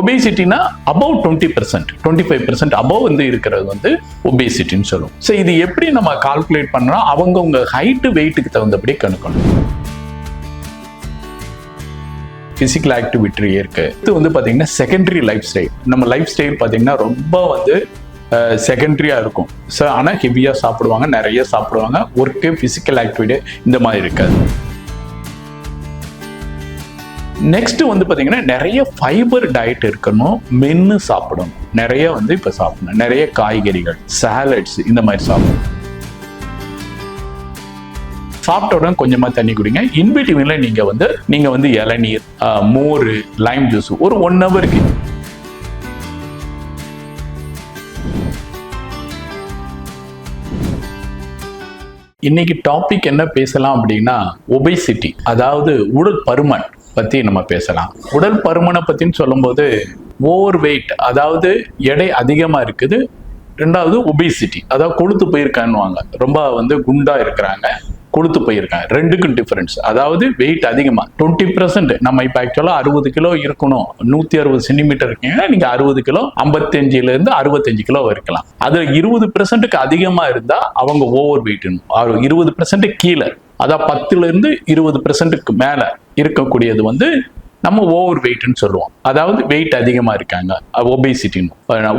ஒபேசிட்டினா above twenty percent twenty five percent above வந்து இருக்கிறது வந்து ஒபேசிட்டின்னு சொல்லுவோம். ஸோ இது எப்படி நம்ம கால்குலேட் பண்ணோம் அவங்கவுங்க ஹைட்டு வெயிட்டுக்கு தகுந்தபடி கணக்கணும். ஃபிசிக்கல் ஆக்டிவிட்டி இருக்கு. இது வந்து பார்த்தீங்கன்னா செகண்டரி லைஃப் ஸ்டைல் நம்ம லைஃப் ஸ்டைல் பார்த்தீங்கன்னா ரொம்ப வந்து செகண்டரியாக இருக்கும். ஸோ ஆனால் ஹெவியாக சாப்பிடுவாங்க நிறைய சாப்பிடுவாங்க. ஒர்க்கு ஃபிசிக்கல் ஆக்டிவிட்டி இந்த மாதிரி இருக்காது. நெக்ஸ்ட் வந்து பார்த்தீங்கன்னா நிறைய ஃபைபர் டயட் இருக்கணும். மென்று சாப்பிடணும். நிறைய வந்து இப்போ சாப்பிடணும். நிறைய காய்கறிகள் சாலட்ஸ் இந்த மாதிரி சாப்பிடணும். சாப்பிட்ட உடனே கொஞ்சமாக தண்ணி குடிங்க. இன்பிட்வீன்ல நீங்கள் வந்து நீங்கள் வந்து இளநீர் மோர் லைம் ஜூஸ் ஒரு ஒன் ஹவருக்கு இன்னைக்கு டாபிக் என்ன பேசலாம் அப்படின்னா ஒபேசிட்டி அதாவது உடல் பருமன் பத்தி நம்ம பேசலாம். உடல் பருமனை பத்தின்னு சொல்லும்போது ஓவர் வெயிட் அதாவது எடை அதிகமா இருக்குது. ரெண்டாவது ஒபிசிட்டி அதாவது கொழுத்து போயிருக்கான்னுவாங்க. ரொம்ப வந்து குண்டா இருக்கிறாங்க கொழுத்து போயிருக்காங்க. ரெண்டுக்கும் டிஃபரன்ஸ் அதாவது வெயிட் அதிகமாக டுவெண்ட்டி பர்சன்ட் நம்ம இப்போ ஆக்சுவலாக அறுபது கிலோ இருக்கணும். நூற்றி அறுபது சென்டிமீட்டர் இருக்கீங்கன்னா நீங்கள் அறுபது கிலோ ஐம்பத்தஞ்சிலேருந்து அறுபத்தஞ்சு கிலோ இருக்கலாம். அது இருபது பெர்சென்ட்டுக்கு அதிகமாக இருந்தால் அவங்க ஓவர் வெயிட்னு இருபது பெர்சென்ட் கீழே. அதான் பத்துல இருந்து இருபது பெர்சன்ட்டுக்கு மேல இருக்கக்கூடியது வந்து நம்ம ஓவர் வெயிட்னு சொல்லுவோம். அதாவது வெயிட் அதிகமா இருக்காங்க. ஒபேசிட்டின்னு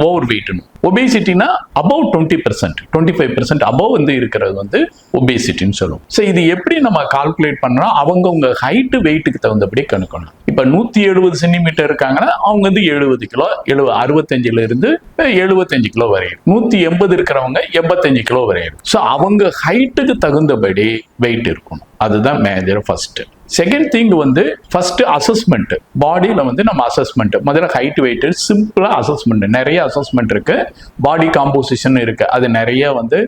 ஓவர் வெயிட்னு ஒபேசிட்டினா above twenty percent twenty five percent above வந்து இருக்கிறது வந்து ஒபேசிட்டின்னு சொல்லுவோம். ஸோ இது எப்படி நம்ம கால்குலேட் பண்ணோம் அவங்கவுங்க ஹைட்டு வெயிட்டுக்கு தகுந்தபடி கணக்கணும். இப்போ நூற்றி எழுபது சென்டிமீட்டர் இருக்காங்கன்னா அவங்க வந்து எழுபது கிலோ எழுபது அறுபத்தஞ்சிலிருந்து எழுபத்தஞ்சு கிலோ வரையும். நூற்றி எண்பது இருக்கிறவங்க எண்பத்தஞ்சு கிலோ வரையும். ஸோ அவங்க ஹைட்டுக்கு தகுந்தபடி வெயிட் இருக்கணும். அதுதான் மேஜர் ஃபஸ்ட்டு செகண்ட் திங் வந்து ஃபர்ஸ்ட் அசஸ்மெண்ட் பாடியில் வந்து நம்ம அசஸ்மெண்ட் முதல்ல ஹைட் வெயிட் சிம்பிளா அசஸ்மெண்ட் நிறைய அசஸ்மெண்ட் இருக்கு. பாடி காம்போசிஷன் இருக்கு. அது நிறைய வந்து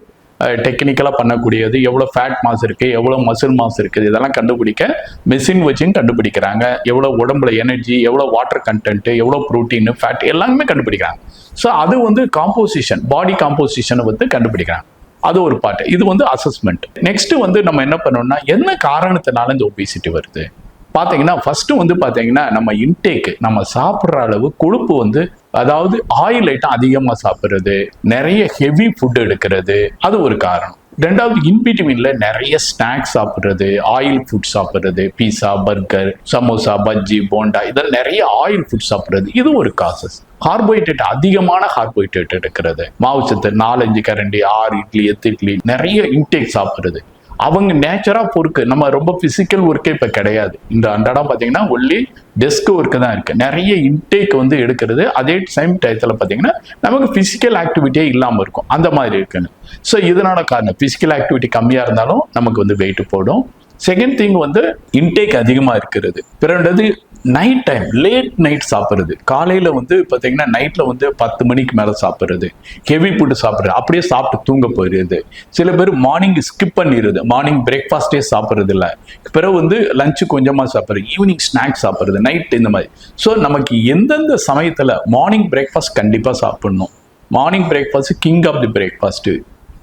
டெக்னிக்கலாக பண்ணக்கூடியது. எவ்வளோ ஃபேட் மாஸ் இருக்குது எவ்வளோ மசில் மாஸ் இருக்குது இதெல்லாம் கண்டுபிடிக்க மெஷின் வச்சும் கண்டுபிடிக்கிறாங்க. எவ்வளோ உடம்புல எனர்ஜி எவ்வளோ வாட்டர் கண்டென்ட்டு எவ்வளோ ப்ரோட்டீன் ஃபேட் எல்லாமே கண்டுபிடிக்கிறாங்க. ஸோ அது வந்து காம்போசிஷன் பாடி காம்போசிஷனை வந்து கண்டுபிடிக்கிறாங்க. அது ஒரு பாட்டு இது வந்து அசஸ்மெண்ட் நெக்ஸ்ட் வந்து நம்ம என்ன பண்ணோம்னா என்ன காரணத்தினால இந்த ஒபிசிட்டி வருது? பார்த்தீங்கன்னா ஃபர்ஸ்ட் வந்து பார்த்தீங்கன்னா நம்ம இன்டேக் நம்ம சாப்பிட்ற அளவு கொழுப்பு வந்து அதாவது ஆயில் ஐட்டம் அதிகமாக சாப்பிட்றது நிறைய ஹெவி ஃபுட் எடுக்கிறது அது ஒரு காரணம். ரெண்டாவது இன்பிட்வீன்ல நிறைய ஸ்நாக்ஸ் சாப்பிட்றது ஆயில் ஃபுட் சாப்பிட்றது பீஸா பர்கர் சமோசா பஜ்ஜி போண்டா இதெல்லாம் நிறைய ஆயில் ஃபுட் சாப்பிட்றது. இது ஒரு காசஸ் கார்போஹைட்ரேட் அதிகமான கார்போஹைட்ரேட் எடுக்கிறது. மாவுச்சத்து நாலஞ்சு கரண்டி ஆறு இட்லி எத்து இட்லி நிறைய இன்டேக் சாப்பிட்றது. அவங்க நேச்சரா பொறுக்கு. நம்ம ரொம்ப பிசிக்கல் ஒர்க்கே இப்ப கிடையாது. இந்த அன்றாடம் பாத்தீங்கன்னா ஒன்லி டெஸ்க் ஒர்க்கு தான் இருக்கு. நிறைய இன்டேக் வந்து எடுக்கிறது. அதே டைம் டயத்துல பாத்தீங்கன்னா நமக்கு பிசிக்கல் ஆக்டிவிட்டியே இல்லாம இருக்கும். அந்த மாதிரி இருக்குன்னு. ஸோ இதனால காரணம். பிசிக்கல் ஆக்டிவிட்டி கம்மியா இருந்தாலும் நமக்கு வந்து வெயிட் போடும். செகண்ட் திங் வந்து இன்டேக் அதிகமாக இருக்கிறது. பிறண்டது நைட் டைம் லேட் நைட் சாப்பிட்றது. காலையில் வந்து பார்த்தீங்கன்னா நைட்டில் வந்து பத்து மணிக்கு மேலே சாப்பிட்றது. ஹெவி ஃபுட்டு சாப்பிட்றது. அப்படியே சாப்பிட்டு தூங்க போயிடுது சில பேர் மார்னிங் ஸ்கிப் பண்ணிடுது மார்னிங் பிரேக்ஃபாஸ்டே சாப்பிட்றது இல்லை. பிறகு வந்து லஞ்சு கொஞ்சமாக சாப்பிட்றது. ஈவினிங் ஸ்நாக்ஸ் சாப்பிட்றது. நைட் இந்த மாதிரி. ஸோ நமக்கு எந்தெந்த சமயத்தில் மார்னிங் பிரேக்ஃபாஸ்ட் கண்டிப்பாக சாப்பிட்ணும். Morning breakfast king of the breakfast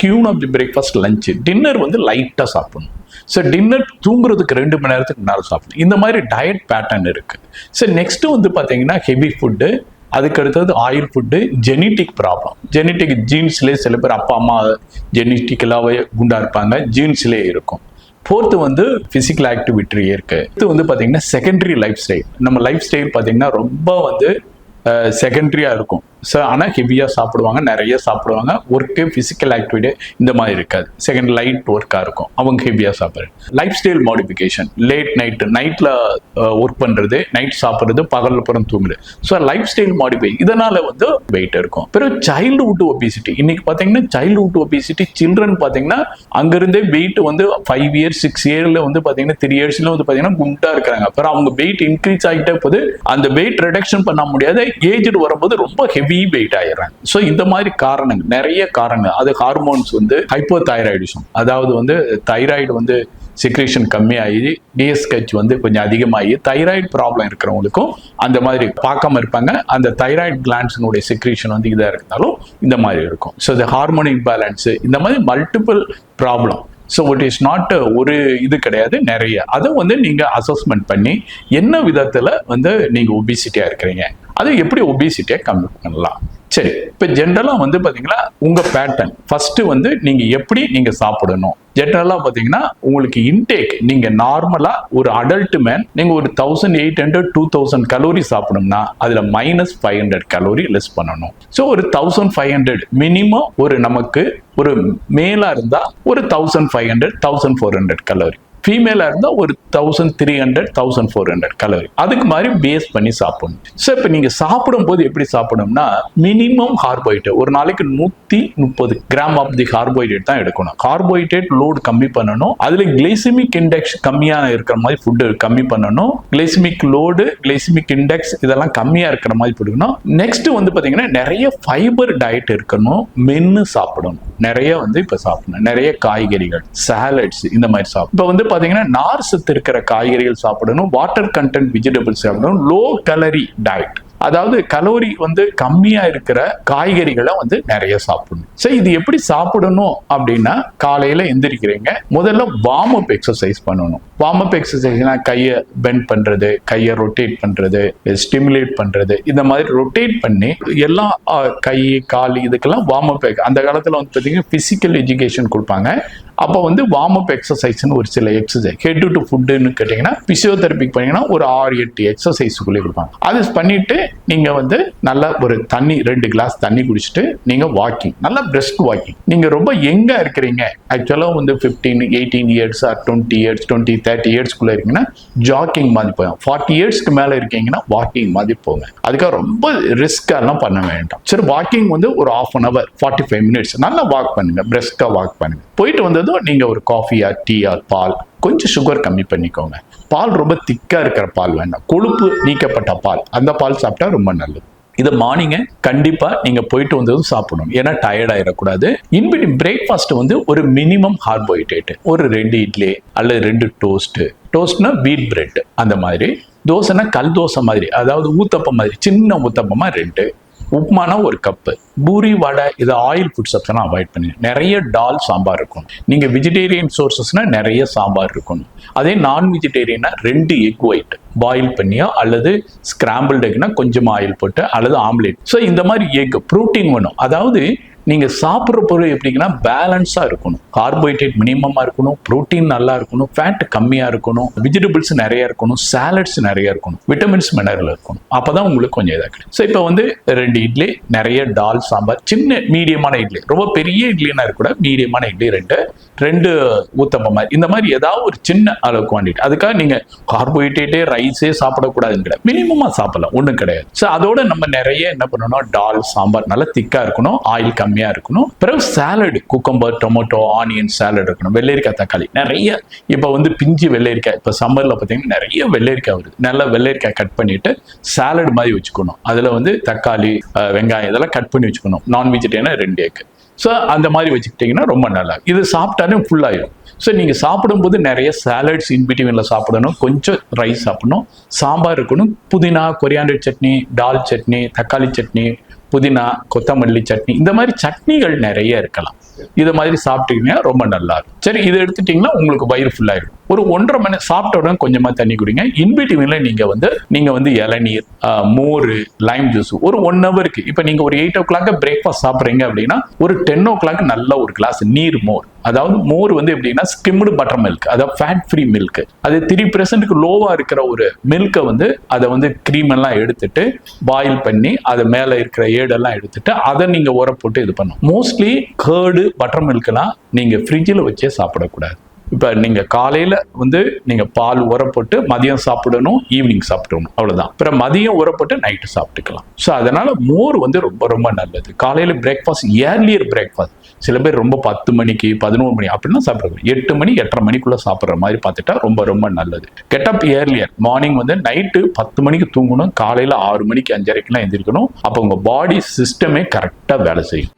queen of the breakfast lunch dinner வந்து லைட்டாக சாப்பிடணும். ஸோ டின்னர் தூங்குறதுக்கு ரெண்டு மணி நேரத்துக்கு முன்னால் சாப்பிடணும். இந்த மாதிரி டயட் பேட்டர்ன் இருக்குது ஸோ நெக்ஸ்ட்டு வந்து பார்த்தீங்கன்னா ஹெவி ஃபுட்டு அதுக்கு அடுத்தது oil food genetic problem genetic ஜீன்ஸ்லேயே சில பேர் அப்பா அம்மா ஜெனட்டிக்கலாகவே குண்டாக இருப்பாங்க. ஜீன்ஸ்லேயே இருக்கும். ஃபோர்த்து வந்து ஃபிசிக்கல் ஆக்டிவிட்டி இருக்குது இது வந்து பார்த்தீங்கன்னா செகண்டரி லைஃப் ஸ்டைல் நம்ம லைஃப் ஸ்டைல் பார்த்தீங்கன்னா ரொம்ப வந்து செகண்டரியாக இருக்கும். ஸோ ஆனால் ஹெவியாக சாப்பிடுவாங்க நிறைய சாப்பிடுவாங்க. ஒர்க்கு ஃபிசிக்கல் ஆக்டிவிட்டி இந்த மாதிரி இருக்காது. செகண்ட் லைட் ஒர்க்காக இருக்கும். அவங்க ஹெவியாக சாப்பிட்றது. Life style modification late night நைட்டில் ஒர்க் பண்ணுறது நைட் சாப்பிட்றது பகல் புறம் தூங்குறது. ஸோ லைஃப் ஸ்டைல் மாடிஃபை இதனால் வந்து வெயிட் இருக்கும். பிறகு சைல்டுஹுட் ஒபிசிட்டி இன்னைக்கு பார்த்தீங்கன்னா சைல்டுஹுட் ஒபிசிட்டி சில்ட்ரன் பார்த்தீங்கன்னா அங்கேருந்தே வெயிட் வந்து ஃபைவ் இயர்ஸ் சிக்ஸ் இயரில் வந்து பார்த்தீங்கன்னா த்ரீ இயர்ஸ்ல வந்து பார்த்தீங்கன்னா குண்டாக இருக்கிறாங்க. அப்புறம் அவங்க வெயிட் இன்க்ரீஸ் ஆகிட்டே போது அந்த வெயிட் ரிடக்ஷன் பண்ண முடியாத ஏஜ்டு வரும்போது ரொம்ப ஹெவி வெயிட் ஆயிடுறாங்க ஸோ இந்த மாதிரி காரணங்கள் நிறைய காரணங்கள். அது ஹார்மோன்ஸ் வந்து ஹைப்போ தைராய்டிசம் அதாவது வந்து தைராய்டு வந்து செக்ரேஷன் கம்மியாகி டிஎஸ்கெச் வந்து கொஞ்சம் அதிகமாகி தைராய்டு ப்ராப்ளம் இருக்கிறவங்களுக்கும் அந்த மாதிரி பார்க்காம இருப்பாங்க. அந்த தைராய்டு கிளான்ஸினுடைய செக்ரேஷன் வந்து இதாக இருந்தாலும் இந்த மாதிரி இருக்கும். ஸோ இந்த ஹார்மோன் பேலன்ஸு இந்த மாதிரி multiple problem so it is not ஒரு இது கிடையாது நிறைய. அதை வந்து நீங்க அசஸ்மெண்ட் பண்ணி என்ன விதத்துல வந்து நீங்க ஒபிசிட்டியா இருக்கிறீங்க? அது எப்படி ஒபிசிட்டியை கம்மி பண்ணலாம்? சரி இப்போ ஜென்ரலாக வந்து பார்த்தீங்கன்னா உங்கள் பேட்டர்ன் ஃபஸ்ட்டு வந்து நீங்கள் எப்படி நீங்கள் சாப்பிடணும்? ஜென்ரலாக பார்த்தீங்கன்னா உங்களுக்கு இன்டேக் நீங்கள் நார்மலாக ஒரு அடல்ட் மேன் நீங்கள் ஒரு thousand eight hundred two thousand calorie சாப்பிடணும்னா அதில் minus five hundred calorie less பண்ணணும். ஸோ ஒரு தௌசண்ட் ஃபைவ் ஹண்ட்ரட் மினிமம் ஒரு நமக்கு ஒரு மேலாக இருந்தால் ஒரு thousand five hundred thousand four hundred calorie ஃபீமேலாக இருந்தால் ஒரு thousand three hundred thousand four hundred calorie அதுக்கு மாதிரி பேஸ் பண்ணி சாப்பிடணும். ஸோ இப்போ நீங்கள் சாப்பிடும்போது எப்படி சாப்பிடணும்னா மினிமம் கார்போஹைட்ரேட் ஒரு நாளைக்கு நூற்றி முப்பது கிராம் ஆஃப் தி கார்போஹைட்ரேட் தான் எடுக்கணும். கார்போஹைட்ரேட் லோடு கம்மி பண்ணணும். அதில் கிளைசிமிக் இண்டெக்ஸ் கம்மியாக இருக்கிற மாதிரி ஃபுட்டு கம்மி பண்ணணும். கிளைசிமிக் லோடு கிளைசிமிக் இண்டெக்ஸ் இதெல்லாம் கம்மியாக இருக்கிற மாதிரி கொடுக்கணும் நெக்ஸ்ட் வந்து பார்த்தீங்கன்னா நிறைய ஃபைபர் டயட் இருக்கணும். மென்று சாப்பிடணும். நிறைய வந்து இப்போ சாப்பிடணும். நிறைய காய்கறிகள் சாலட்ஸ் இந்த மாதிரி சாப்பிடும் இப்போ வந்து பார்த்தீங்கன்னா நார் சத்து இருக்கிற காய்கறிகள் சாப்பிடணும் வாட்டர் கண்டென்ட் வெஜிடபிள்ஸ் சாப்பிடணும் லோ கலரி டயட் அதாவது கலோரி வந்து கம்மியா இருக்கிற காய்கறிகளை வந்து நிறைய சாப்பிடணும். சரி இது எப்படி சாப்பிடணும் அப்படின்னா காலையில எந்திரிக்கிறீங்க முதல்ல வார்ம் அப் எக்ஸசைஸ் பண்ணணும். வார்ம் அப் எக்ஸசைஸ்னா கையை பெண்ட் பண்றது கையை ரொட்டேட் பண்றது ஸ்டிமுலேட் பண்றது இந்த மாதிரி ரொட்டேட் பண்ணி எல்லாம் கை கால் இதுக்கெல்லாம் வார்ம் அப் அந்த காலத்துல வந்து பார்த்தீங்கன்னா பிசிக்கல் எஜுகேஷன் கொடுப்பாங்க. அப்போ வந்து வார்ம் அப் எக்ஸசைஸ்னு ஒரு சில எக்ஸசைஸ் ஹெட் டு ஃபுட்டுன்னு கேட்டிங்கன்னா பிசியோதெரபிக் பண்ணீங்கன்னா ஒரு ஆறு எட்டு எக்ஸசைஸுக்குள்ளே கொடுப்பாங்க. அது பண்ணிட்டு நீங்கள் வந்து நல்லா ஒரு தண்ணி ரெண்டு கிளாஸ் தண்ணி குடிச்சிட்டு நீங்கள் வாக்கிங் நல்லா பிரெஸ்ட் வாக்கிங் நீங்கள் ரொம்ப எங்கே இருக்கிறீங்க. ஆக்சுவலாக வந்து fifteen eighteen years or twenty years twenty thirty இயர்ஸ்க்குள்ளே இருக்கீங்கன்னா ஜாக்கிங் மாதிரி போகும் ஃபார்ட்டி இயர்ஸ்க்கு மேலே இருக்கீங்கன்னா வாக்கிங் மாதிரி போங்க. அதுக்காக ரொம்ப ரிஸ்கெல்லாம் பண்ண வேண்டாம். சரி வாக்கிங் வந்து ஒரு half an hour forty five minutes நல்லா வாக் பண்ணுங்கள் பிரெஸ்ட்டாக வாக் பண்ணுங்க. போயிட்டு வந்தது வந்ததும் நீங்கள் ஒரு காஃபியா டீயா பால் கொஞ்சம் சுகர் கம்மி பண்ணிக்கோங்க. பால் ரொம்ப திக்காக இருக்கிற பால் வேண்டாம். கொழுப்பு நீக்கப்பட்ட பால். அந்த பால் சாப்பிட்டா ரொம்ப நல்லது. இதை மார்னிங்க கண்டிப்பாக நீங்கள் போயிட்டு வந்ததும் சாப்பிடணும். ஏன்னா டயர்ட் ஆயிடக்கூடாது. இன்பிட்வீன் பிரேக்ஃபாஸ்ட் வந்து ஒரு மினிமம் கார்போஹைட்ரேட் ஒரு ரெண்டு இட்லி அல்லது ரெண்டு டோஸ்ட்டு டோஸ்ட்னா வீட் பிரெட் அந்த மாதிரி. தோசைனா கல் தோசை மாதிரி. அதாவது ஊத்தப்பம் மாதிரி. சின்ன ஊத்தப்பமாக ரெண்டு. உப்புமானா ஒரு கப்பு. பூரி வடை இது ஆயில் ஃபுட்ஸ் எல்லாம் அவாய்ட் பண்ணி நிறைய டால் சாம்பார் இருக்கும். நீங்க வெஜிடேரியன் சோர்சஸ்னா நிறைய சாம்பார் இருக்கணும் அதே நான் வெஜிடேரியனா ரெண்டு எக் ஒயிட் பாயில் பண்ணியோ அல்லது ஸ்கிராம்பிள்டு எக்னா கொஞ்சம் ஆயில் போட்டு அல்லது ஆம்லேட் ஸோ இந்த மாதிரி எக் ப்ரோட்டீன் வேணும். அதாவது நீங்கள் சாப்பிட்ற பொருள் எப்படிங்கன்னா பேலன்ஸாக இருக்கணும். கார்போஹைட்ரேட் மினிமமாக இருக்கணும். புரோட்டீன் நல்லா இருக்கணும். ஃபேட் கம்மியாக இருக்கணும். வெஜிடபிள்ஸ் நிறையா இருக்கணும். சாலட்ஸ் நிறையா இருக்கணும். விட்டமின்ஸ் மினரல் இருக்கணும். அப்போ தான் உங்களுக்கு கொஞ்சம் இதாக கிடைக்கும். ஸோ இப்போ வந்து ரெண்டு இட்லி நிறைய டால் சாம்பார். சின்ன மீடியமான இட்லி. ரொம்ப பெரிய இட்லினா கூட மீடியமான இட்லி ரெண்டு ரெண்டு ஊத்தப்பம் மாதிரி இந்த மாதிரி ஏதாவது ஒரு சின்ன அளவு குவான்டிட்டி அதுக்காக நீங்கள் கார்போஹைட்ரேட்டே ரைஸே சாப்பிடக்கூடாதுன்னு கிடையாது. மினிமமாக சாப்பிடலாம். ஒன்றும் கிடையாது. ஸோ அதோட நம்ம நிறைய என்ன பண்ணணும் டால் சாம்பார் நல்லா திக்காக இருக்கணும். ஆயில் கம்மி கம்மியாக இருக்கணும். பிறகு salad cucumber tomato onion salad இருக்கணும். வெள்ளரிக்காய் தக்காளி. நிறைய இப்போ வந்து பிஞ்சு வெள்ளரிக்காய். இப்போ சம்மர்ல பார்த்தீங்கன்னா நிறைய வெள்ளரிக்காய் வருது. நல்லா வெள்ளரிக்காய் கட் பண்ணிட்டு சாலட் மாதிரி வச்சுக்கணும். அதில் வந்து தக்காளி வெங்காயம் இதெல்லாம் கட் பண்ணி வச்சுக்கணும். நான் வெஜிடேரியனாக ரெண்டு ஏக்கு ஸோ அந்த மாதிரி வச்சுக்கிட்டிங்கன்னா ரொம்ப நல்லா இது சாப்பிட்டாலே ஃபுல்லாயிடும் ஸோ நீங்கள் சாப்பிடும்போது நிறைய சாலட்ஸ் இன்பிட்வீனில் சாப்பிடணும். கொஞ்சம் ரைஸ் சாப்பிடணும். சாம்பார் இருக்கணும். புதினா கொரியாண்டர் சட்னி டால் சட்னி தக்காளி சட்னி புதினா கொத்தமல்லி சட்னி இந்த மாதிரி சட்னிகள் நிறைய இருக்கலாம். இது மாதிரி சாப்பிட்டீங்கன்னா ரொம்ப நல்லா இருக்கும். சரி இதை எடுத்துட்டீங்கன்னா உங்களுக்கு வயிறு ஃபுல்லாகிடும் ஒரு ஒன்றரை மணி சாப்பிட்ட உடனே கொஞ்சமா தண்ணி குடிங்க. இன்பிட்வீன்ல நீங்க வந்து நீங்க வந்து இளநீர் மோர் லைம் ஜூஸ் ஒரு ஒன் ஹவருக்கு இப்போ நீங்க ஒரு எயிட் ஓ கிளாக் பிரேக்ஃபாஸ்ட் சாப்பிட்றீங்க அப்படின்னா ஒரு டென் ஓ கிளாக் நல்ல ஒரு கிளாஸ் நீர் மோர். அதாவது மோர் வந்து எப்படின்னா ஸ்கிம்டு பட்டர் மில்க் அதாவது ஃபேட் ஃப்ரீ மில்க் அது த்ரீ பெர்சென்ட்டுக்கு லோவாக இருக்கிற ஒரு மில்கை வந்து அதை வந்து க்ரீம் எல்லாம் எடுத்துட்டு பாயில் பண்ணி அதை மேலே இருக்கிற ஏடெல்லாம் எடுத்துட்டு அதை நீங்கள் உரம் போட்டு இது பண்ணும் மோஸ்ட்லி கேர்டு பட்டர் மில்க்லாம் நீங்கள் ஃப்ரிட்ஜில் வச்சே சாப்பிடக்கூடாது. இப்போ நீங்கள் காலையில் வந்து நீங்கள் பால் உரப்பட்டு மதியம் சாப்பிடணும் ஈவினிங் சாப்பிடணும். அவ்வளோதான் அப்புறம் மதியம் உரப்பட்டு நைட்டு சாப்பிட்டுக்கலாம். ஸோ அதனால் மோர் வந்து ரொம்ப ரொம்ப நல்லது. காலையில் பிரேக்ஃபாஸ்ட் ஏர்லியர் பிரேக்ஃபாஸ்ட் சில பேர் ரொம்ப பத்து மணிக்கு பதினோரு மணி அப்படின்னா சாப்பிடுறது எட்டு மணி எட்டரை மணிக்குள்ளே சாப்பிட்ற மாதிரி பார்த்துட்டா ரொம்ப ரொம்ப நல்லது. கெட்டப் ஏர்லியர் மார்னிங் வந்து நைட்டு பத்து மணிக்கு தூங்கணும். காலையில் ஆறு மணிக்கு அஞ்சரைக்கெல்லாம் எழுந்திருக்கணும் அப்போ உங்கள் பாடி சிஸ்டமே கரெக்டாக வேலை செய்யும்.